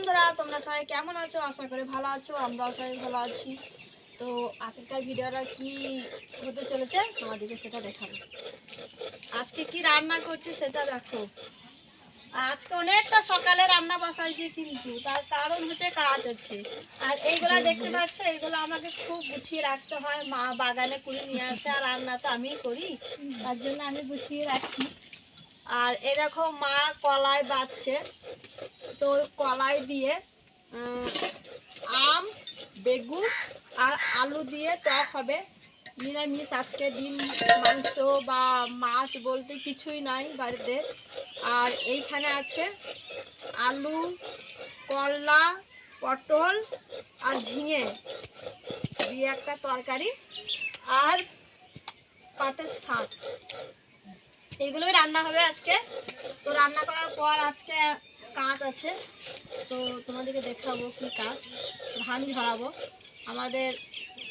বন্ধুরা তোমরা সবাই কেমন আছো? আশা করি ভালো আছো আমরাও সবাই ভালো আছি। তো আজকের ভিডিওটা কি হতে চলেছে? তোমাদেরকে সেটা দেখাবো। আজকে কি রান্না করছি সেটা দেখো। আজকে অনেকটা সকালে রান্না বসাইছি কিন্তু তার কারণ হচ্ছে কাজ আছে। আর এইগুলা দেখতে পাচ্ছ এইগুলো আমাকে খুব গুছিয়ে রাখতে হয়। মা বাগানে কুড়ি নিয়ে আসে আর রান্না তো আমিই করি। তার জন্য আমি গুছিয়ে রাখি। আর এ দেখো মা কলায় বাচ্ছে তো কলাই দিয়ে আম, বেগুন আর আলু দিয়ে টক হবে। নিরামিষ আজকে ডিম, মাংস বা মাছ বলতে কিছুই নাই বাড়িতে। আর এইখানে আছে আলু, করলা, পটল আর ঝিঙে দিয়ে একটা তরকারি আর পাটের শাক। এগুলোই রান্না হবে আজকে। তো রান্না করার পর আজকে কাজ আছে। তো তোমাদেরকে দেখাবো কি কাজ। ধান ঝরাবো আমাদের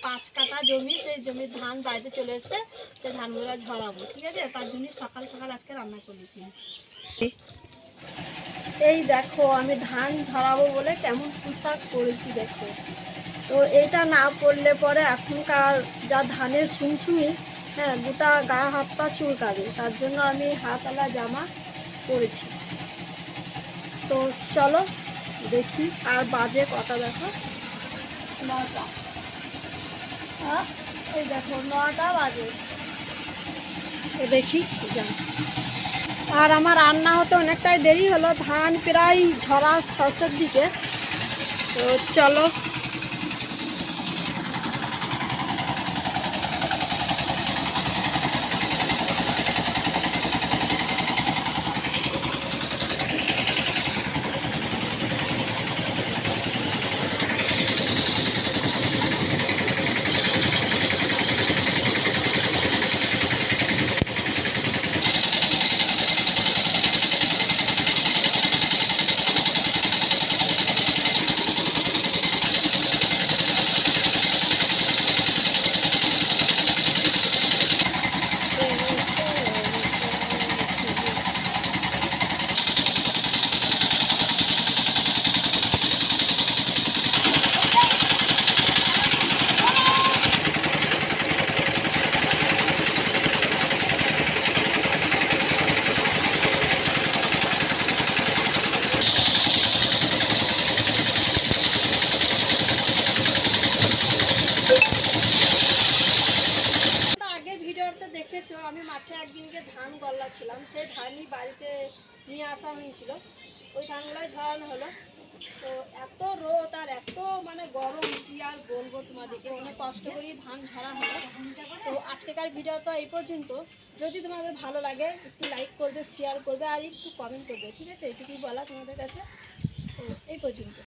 পাঁচ কাটা জমি, সেই জমির ধান বাড়িতে চলে এসছে। সেই ধানগুলো ঝরাবো ঠিক আছে? তার জন্য সকাল সকাল আজকে রান্না করেছি এই দেখো, আমি ধান ঝরাবো বলে কেমন পোশাক পরেছি, দেখো। তো এটা না পরলে পরে এখনকার যা ধানের সুমসুমি হ্যাঁ গোটা গা হাত পা চুলকাবে। তার জন্য আমি হাতওয়ালা জামা পরেছি। তো চলো দেখি আর বাজে কটা দেখো। নটা হ্যাঁ এই দেখো নটা বাজে। দেখি যা আর আমার রান্না হতে অনেকটাই দেরি হলো, ধান প্রায় ঝরা শসের দিকে। তো চলো ভিডিওতে দেখেছ, আমি মাঠে একদিনকে ধান গল্লাছিলাম সেই ধানই বাড়িতে নিয়ে আসা হয়েছিল। ওই ধানগুলোই ঝরানো হলো। তো এত রোদ আর এত মানে গরম, কি আর বলব তোমাদেরকে, অনেক কষ্ট করেই ধান ঝরা হলো। তো আজকেকার ভিডিও তো এই পর্যন্ত। যদি তোমাদের ভালো লাগে, একটু লাইক করবে শেয়ার করবে, আর একটু কমেন্ট করবে, ঠিক আছে? এইটুকুই বলা তোমাদের কাছে। তো এই পর্যন্ত।